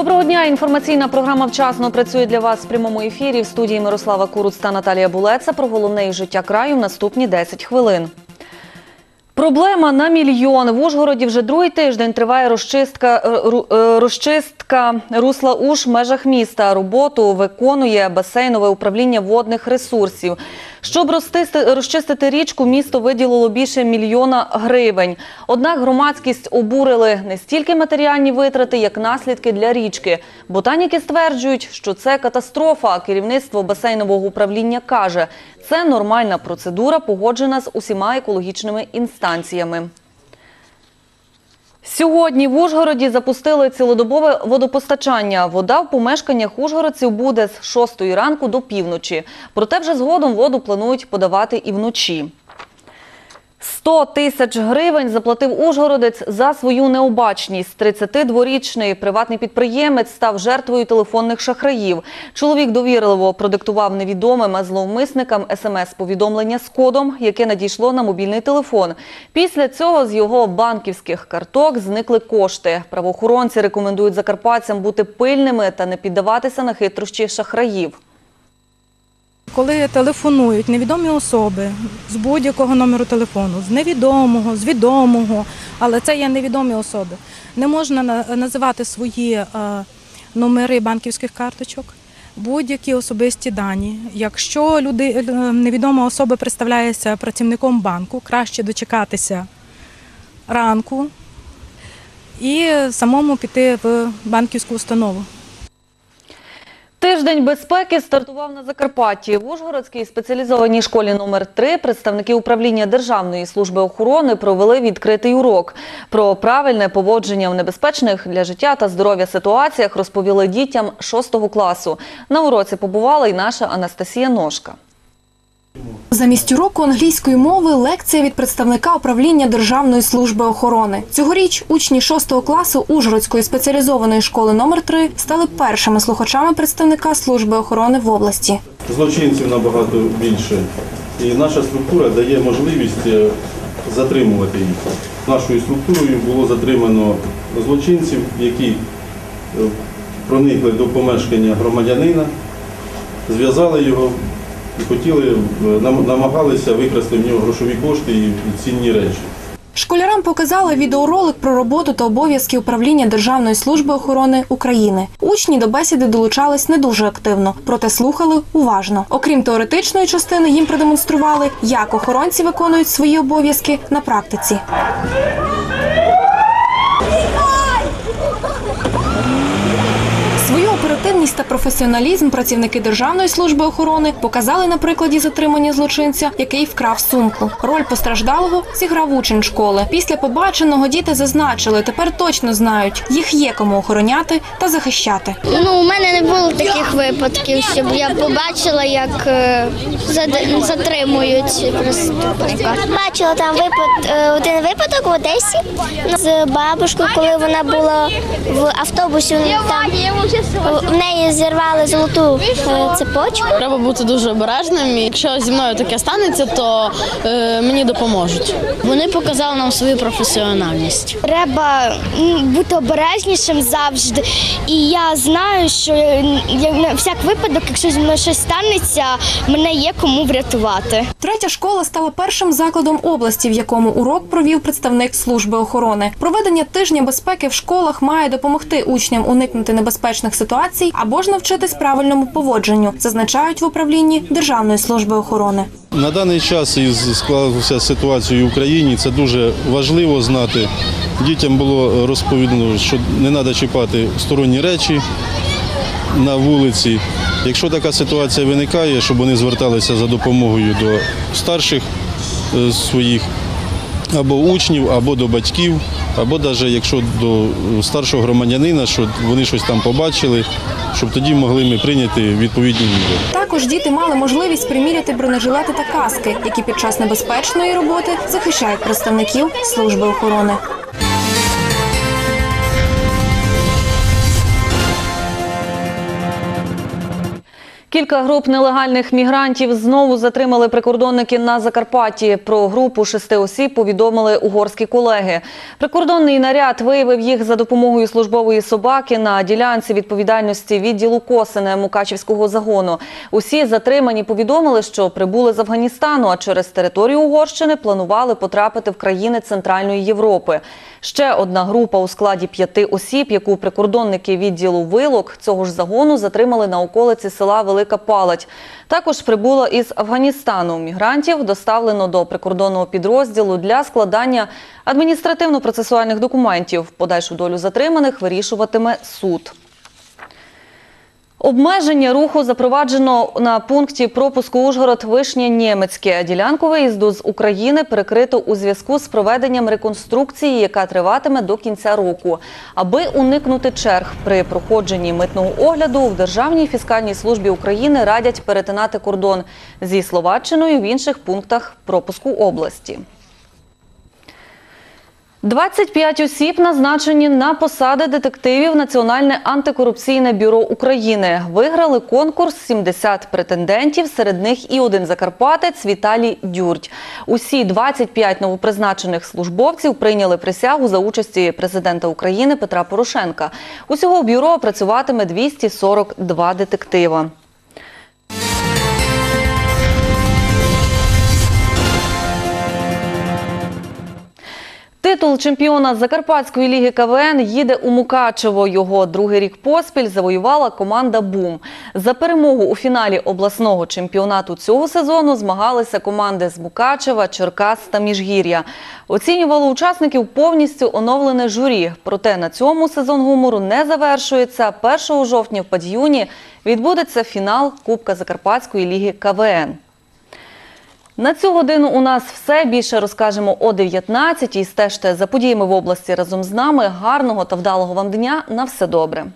Доброго дня. Інформаційна програма вчасно працює для вас в прямому ефірі. В студії Мирослава Куруц та Наталія Булеца про головне життя краю в наступні 10 хвилин. Проблема на мільйон. В Ужгороді вже другий тиждень триває розчистка, е, е, розчистка русла Уж в межах міста. Роботу виконує басейнове управління водних ресурсів. Щоб розчистити річку, місто виділило більше мільйона гривень. Однак громадськість обурили не стільки матеріальні витрати, як наслідки для річки. Ботаніки стверджують, що це катастрофа. а Керівництво басейнового управління каже, це нормальна процедура, погоджена з усіма екологічними інстанціями. Сьогодні в Ужгороді запустили цілодобове водопостачання. Вода в помешканнях ужгородців буде з 6 ранку до півночі. Проте вже згодом воду планують подавати і вночі. 100 тисяч гривень заплатив ужгородець за свою необачність. 32-річний приватний підприємець став жертвою телефонних шахраїв. Чоловік довірливо продиктував невідомим зловмисникам смс-повідомлення з кодом, яке надійшло на мобільний телефон. Після цього з його банківських карток зникли кошти. Правоохоронці рекомендують закарпатцям бути пильними та не піддаватися на хитрощі шахраїв. Коли телефонують невідомі особи з будь-якого номеру телефону, з невідомого, з відомого, але це є невідомі особи, не можна на- називати свої е, номери банківських карточок, будь-які особисті дані. Якщо люди, е, невідома особа представляється працівником банку, краще дочекатися ранку і самому піти в банківську установу. Тиждень безпеки стартував на Закарпатті. В Ужгородській спеціалізованій школі номер 3 представники управління Державної служби охорони провели відкритий урок. Про правильне поводження в небезпечних для життя та здоров'я ситуаціях розповіли дітям 6 класу. На уроці побувала і наша Анастасія Ножка. Замість уроку англійської мови лекція від представника управління Державної служби охорони. Цьогоріч учні 6 класу Ужгородської спеціалізованої школи номер 3 стали першими слухачами представника служби охорони в області. Злочинців набагато більше. І наша структура дає можливість е, затримувати їх. Нашою структурою було затримано злочинців, які е, проникли до помешкання громадянина, зв'язали його і хотіли, е, нам- намагалися викрасти в нього грошові кошти і цінні речі. Школярам показали відеоролик про роботу та обов'язки управління Державної служби охорони України. Учні до бесіди долучались не дуже активно, проте слухали уважно. Окрім теоретичної частини, їм продемонстрували, як охоронці виконують свої обов'язки на практиці. Свою оперативність та професіоналізм працівники Державної служби охорони показали на прикладі затримання злочинця, який вкрав сумку. Роль постраждалого зіграв учень школи. Після побаченого діти зазначили, тепер точно знають, їх є кому охороняти та захищати. Ну, у мене не було таких випадків, щоб я побачила, як е, затримують преступника. Бачила там випад, е, один випадок в Одесі з бабушкою, коли вона була в автобусі. Там в неї зірвали золоту е, цепочку. Треба бути дуже обережним. І Якщо зі мною таке станеться, то е, мені допоможуть. Вони показали нам свою професіональність. Треба бути обережнішим завжди. І я знаю, що на всяк випадок, якщо зі мною щось станеться, мене є кому врятувати. Третя школа стала першим закладом області, в якому урок провів представник служби охорони. Проведення тижня безпеки в школах має допомогти учням уникнути небезпечних ситуацій або ж навчитись правильному поводженню, зазначають в управлінні Державної служби охорони. На даний час із склалася ситуація в Україні. Це дуже важливо знати. Дітям було розповідано, що не треба чіпати сторонні речі на вулиці. Якщо така ситуація виникає, щоб вони зверталися за допомогою до старших е, своїх або учнів, або до батьків, або навіть якщо до старшого громадянина, що вони щось там побачили, щоб тоді могли ми прийняти відповідні міри. Також діти мали можливість приміряти бронежилети та каски, які під час небезпечної роботи захищають представників служби охорони. Кілька груп нелегальних мігрантів знову затримали прикордонники на Закарпатті. Про групу шести осіб повідомили угорські колеги. Прикордонний наряд виявив їх за допомогою службової собаки на ділянці відповідальності відділу Косине Мукачівського загону. Усі затримані повідомили, що прибули з Афганістану, а через територію Угорщини планували потрапити в країни Центральної Європи. Ще одна група у складі п'яти осіб, яку прикордонники відділу Вилок цього ж загону затримали на околиці села Велика Палать. Також прибула із Афганістану. Мігрантів доставлено до прикордонного підрозділу для складання адміністративно-процесуальних документів. Подальшу долю затриманих вирішуватиме суд. Обмеження руху запроваджено на пункті пропуску Ужгород Вишня Нємецьке. Ділянку виїзду з України перекрито у зв'язку з проведенням реконструкції, яка триватиме до кінця року. Аби уникнути черг при проходженні митного огляду, в Державній фіскальній службі України радять перетинати кордон зі Словаччиною в інших пунктах пропуску області. 25 осіб назначені на посади детективів Національне антикорупційне бюро України. Виграли конкурс 70 претендентів, серед них і один закарпатець Віталій Дюрть. Усі 25 новопризначених службовців прийняли присягу за участі президента України Петра Порошенка. Усього в бюро працюватиме 242 детектива. Титул чемпіона Закарпатської ліги КВН їде у Мукачево. Його другий рік поспіль завоювала команда Бум. За перемогу у фіналі обласного чемпіонату цього сезону змагалися команди з Мукачева, Черкас та Міжгір'я. Оцінювало учасників повністю оновлене журі. Проте на цьому сезон гумору не завершується. 1 жовтня в Пад'юні відбудеться фінал Кубка Закарпатської ліги КВН. На цю годину у нас все. Більше розкажемо о 19-й. Стежте за подіями в області разом з нами. Гарного та вдалого вам дня. На все добре.